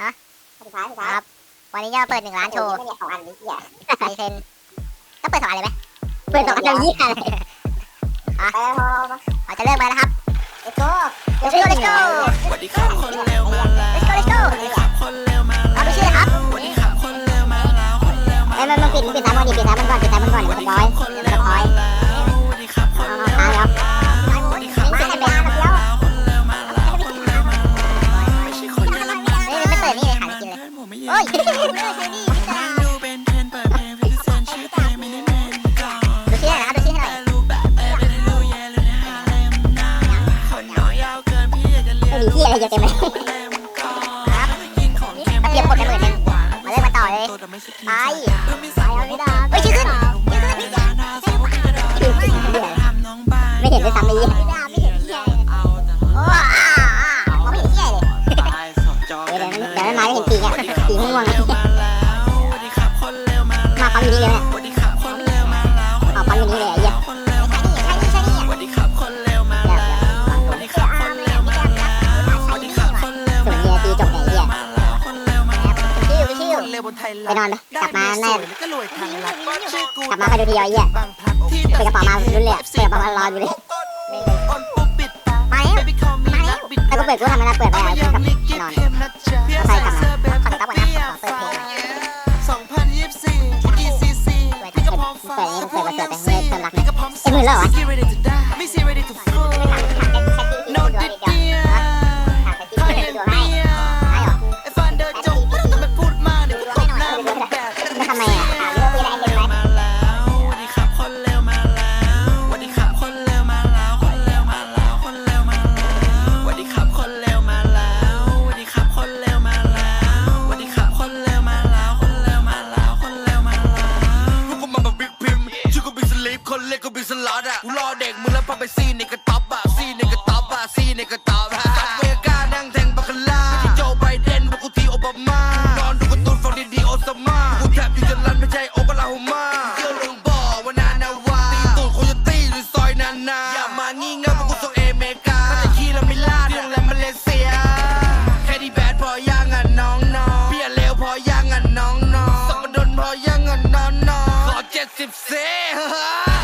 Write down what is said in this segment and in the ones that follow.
ฮะสุดท้ายสุดท้ายครับ วันนี้จะมเปิดหนึ่งล้านโชว์ไม่มีสองอันนี้เหี้ยไซเซนก็เปิดสองอันเลยไหมเปิดสองอันเลยยี่ห้อเลยอะเราจะเริ่มไปแล้วครับ let's go let's go let's go คนเร็วมาแล้ว let's go let's go สวัสดีครับคนเร็วมาแล้วเอาไปชื่อครับคนเร็วมาแล้วคนเร็วมาแล้วไอ้มันมันปิดปิดสามมันปิดสามมันก่อนปิดสามมันก่อนเรียบร้อยเรียบร้อย ไปนอนไปกลับมาแน่ก็รวยทกลับมาคอดูทีเดีอะเฮียไปกระเป๋ามาลุ้นเลยเปดกระเป๋ามารออยู่เลยมาแล้วมาแล้วแล้ก็เปิดกูทำอะไรเปิดไปไอ้เพื่อนกับนอนใส่กลับมาขอตั้งวันนะเปิดเพลง2024 ECC เปิดเปิดเปิดเปิดไปเพิ่มรักเนี่ยเต็มมือเล้วเหรอ Gypsy!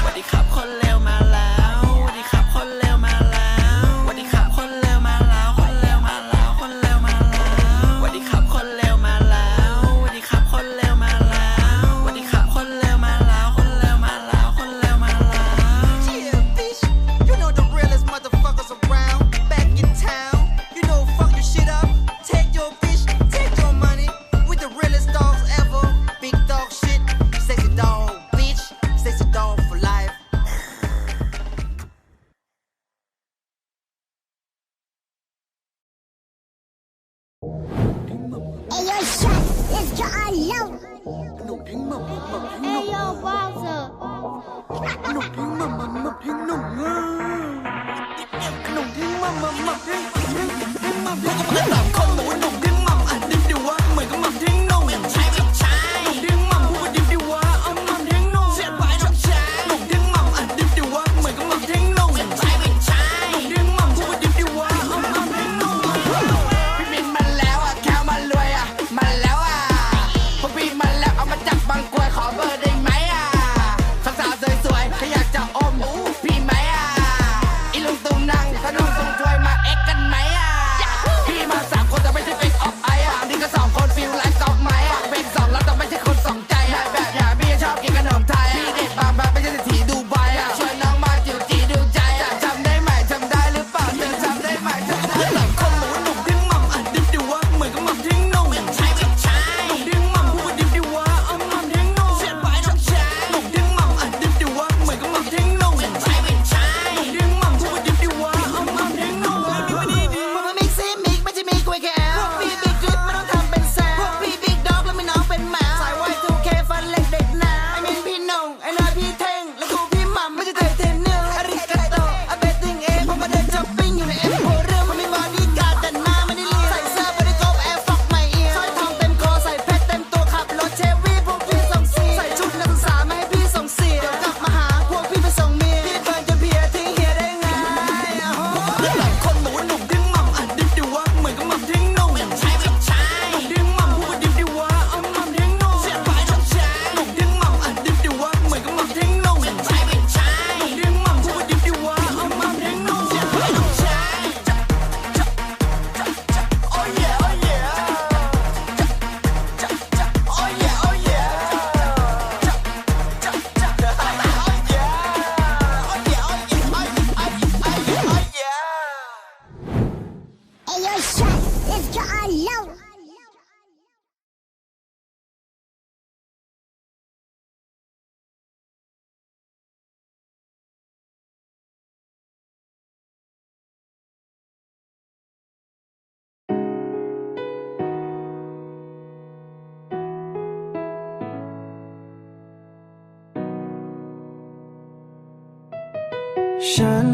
ฉัน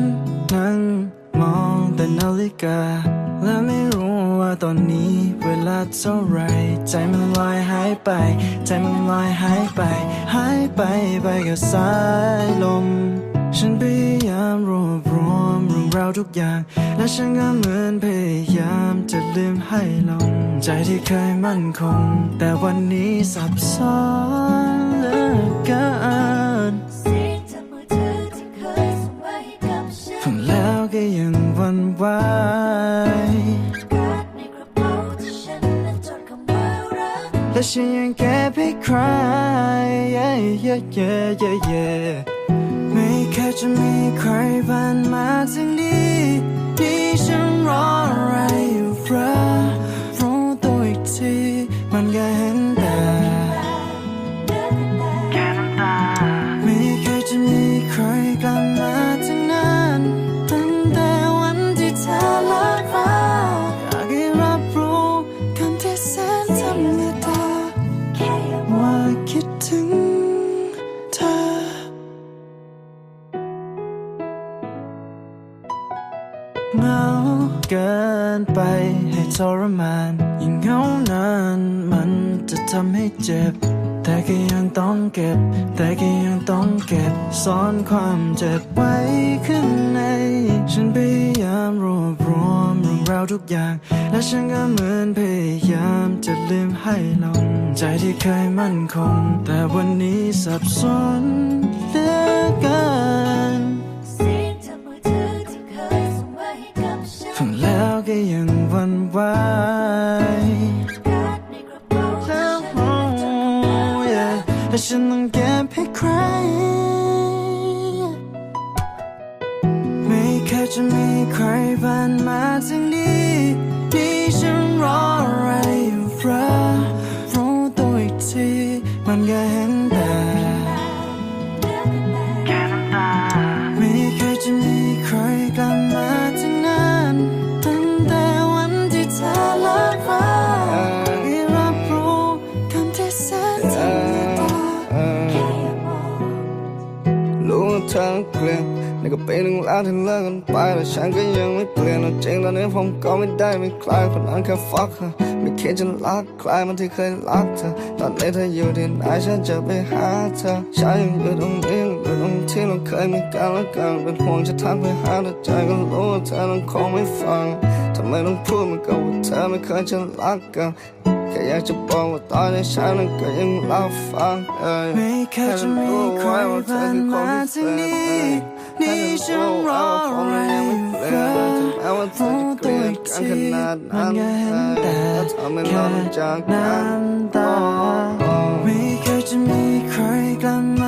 นั่งมองแต่นาฬิกา และไม่รู้ว่าตอนนี้เวลาเท่าไร ใจมันลอยหายไป ใจมันลอยหายไป หายไปไปกับสายลม ฉันพยายามรวบรวมเรื่องราวทุกอย่าง และฉันก็เหมือนพยายามจะลืมให้ลง ใจที่เคยมั่นคง แต่วันนี้สับสนเหลือเกิน จดคำว่ารักและฉันยังเก็บให้ใคร yeah, yeah, yeah, yeah, yeah ไม่เคยจะมีใครผ่านมาถึงนี้นี่ฉันรออะไรอยู่ฟระ ก็บ แต่ก็ยังต้องเก็บซ่อนความเจ็บไว้ข้างใน ฉันพยายามรวบรวมเรื่องราวทุกอย่าง และฉันก็เหมือนพยายามจะลืมให้ลง ใจที่เคยมั่นคง แต่วันนี้สับสนเหลือเกินสียงที่เคยส่งมาให้กับฉันฟังแล้วก็ยังวันไหวาร์ ฉันต้องเก็บให้ใคร ไม่เคยจะมีใครผ่านมาถึงนี้นี่ฉันรออะไรอยู่ฟระรู้ตัวอีกทีมันก็เห็น นี่ก็เป็นหนึ่งแล้วที่เลิกกันไปแต่ฉันก็ยังไม่เปลี่ยนจริงตอนนี้ผมก็ไม่ได้ไม่คลายคนนั้นแค่ฟักไม่คิดจะรักใครมันที่เคยรักเธอตอนนี้เธออยู่ที่ไหนฉันจะไปหาเธอฉันยังอยู่ตรงนี้อยู่ตรงที่เราเคยมีกันและกันเป็นห่วงจะทักไปหาแต่ใจก็รู้ว่าเธอต้องคงไม่ฟังทำไมต้องพูดเหมันกับว่าเธอไม่เคยจะรักกันแค่อยากจะบอกว่าตอนนี้ฉันก็ยังรับฟังไม่เคยจะมีใครผ่านมาถึงนี้ นี่ฉันรออะไรอยู่ฟ้ารู้ตัวอีกทีมันก็เห็นแต่แค่น้ำตาไม่เคยจะมีใครกลับมา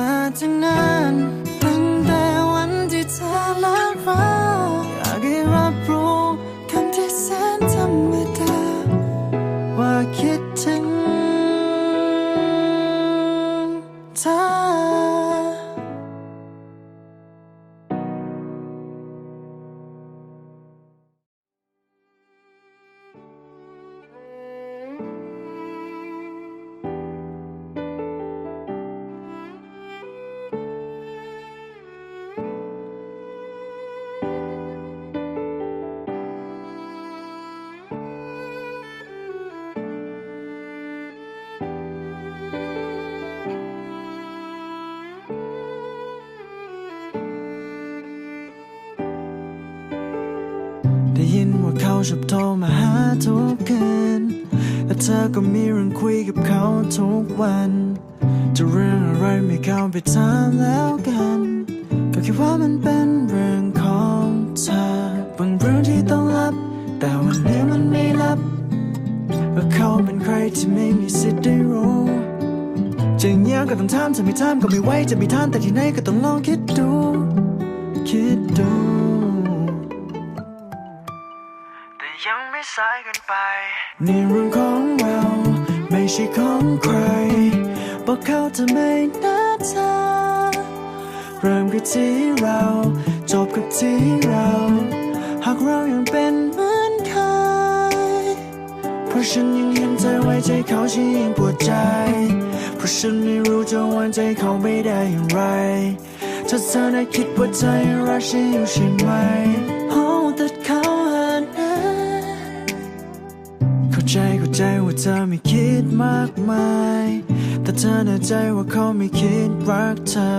ได้ยินว่าเขาชอบโทรมาหาทุกคืนและเธอก็มีเรื่องคุยกับเขาทุกวัน จะเรื่องอะไรไม่เข้าไปถามแล้วกัน ก็คิดว่ามันเป็นเรื่องของเธอบางเรื่องที่ต้องลับ แต่วันนี้มันไม่ลับว่าเขาเป็นใครที่ไม่มีสิทธิ์ได้รู้จะเงียบก็ต้องถามจะไม่ถามก็ไม่ไหวจะไม่ทานแต่ที่ไหนก็ต้องลองคิดดู คิดดู ยังไม่สายเกินไปนี่เรื่องของเราไม่ใช่ของใครบอกเขาจะไม่น่าเธอเริ่มกันที่เรา จบกับที่เรา หากเรายังเป็นเหมือนเคยเพราะฉันยังเห็นใจไว้ใจเขาฉันยังปวดใจ เพราะฉันไม่รู้จะวางใจเขาไม่ได้อย่างไรถ้าเธอได้คิดว่าเธอยังรักฉันอยู่ใช่ไหม ใจว่าเธอไม่คิดมากมาย แต่เธอแน่ใจว่าเขาไม่คิดรักเธอ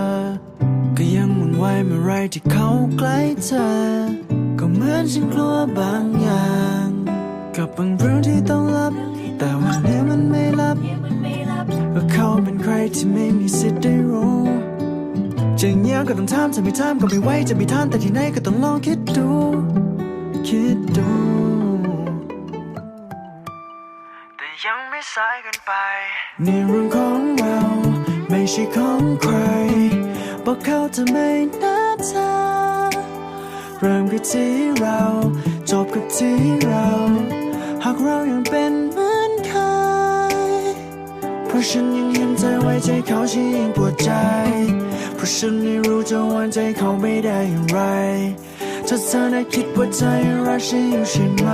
ก็ยังหมุนไหวเมื่อไรที่เขาใกล้เธอ ก็เหมือนฉันกลัวบางอย่าง กับบางเรื่องที่ต้องรับ แต่วันนี้มันไม่รับว่าเขาเป็นใครที่ไม่มีสิทธิ์ได้รู้จะเงียบก็ต้องถามจะไม่ถามก็ไม่ไหวจะไม่ทานแต่ที่ไหนก็ต้องลองคิดดู คิดดู สายกินไปนี่เรื่องของเราไม่ใช่ของใครบอกเขาจะไม่น่าเธอเริ่มกันที่เรา จบกับที่เรา หากเรายังเป็นเหมือนเคยเพราะฉันยังเห็นใจไว้ใจเขาฉันยังปวดใจ เพราะฉันไม่รู้จะวางใจเขาไม่ได้อย่างไรถ้าเธอได้คิดว่าเธอยังรักฉันอยู่ใช่ไหม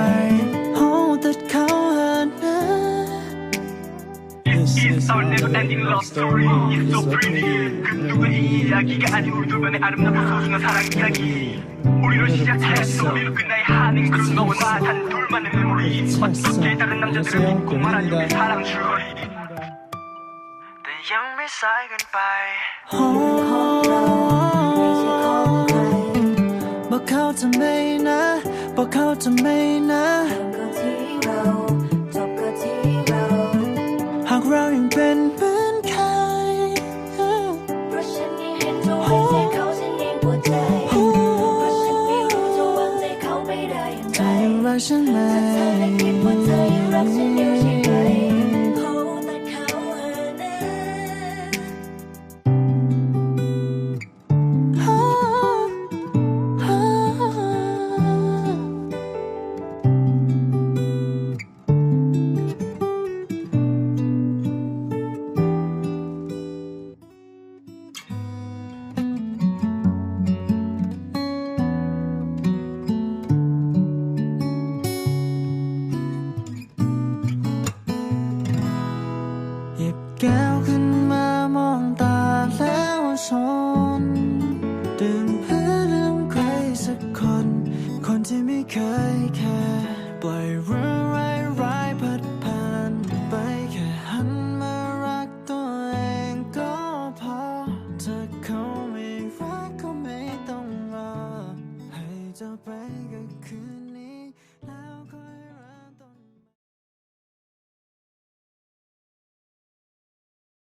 설레고 엔딩 러브스토리 It's so pretty. 그 누구의 이야기가 아닌 우리 둘만의 아름답고 소중한 사랑 이야기. 우리로 시작했어 우리로 끝나야 하는 그런 너와 나단 둘만의 메모리 어떻게 다른 남자들을 믿고 말한 우리 사랑 줄거리. The young me say goodbye. oh, oh, to me now But come เคยแค่ปล่อยเรื่อง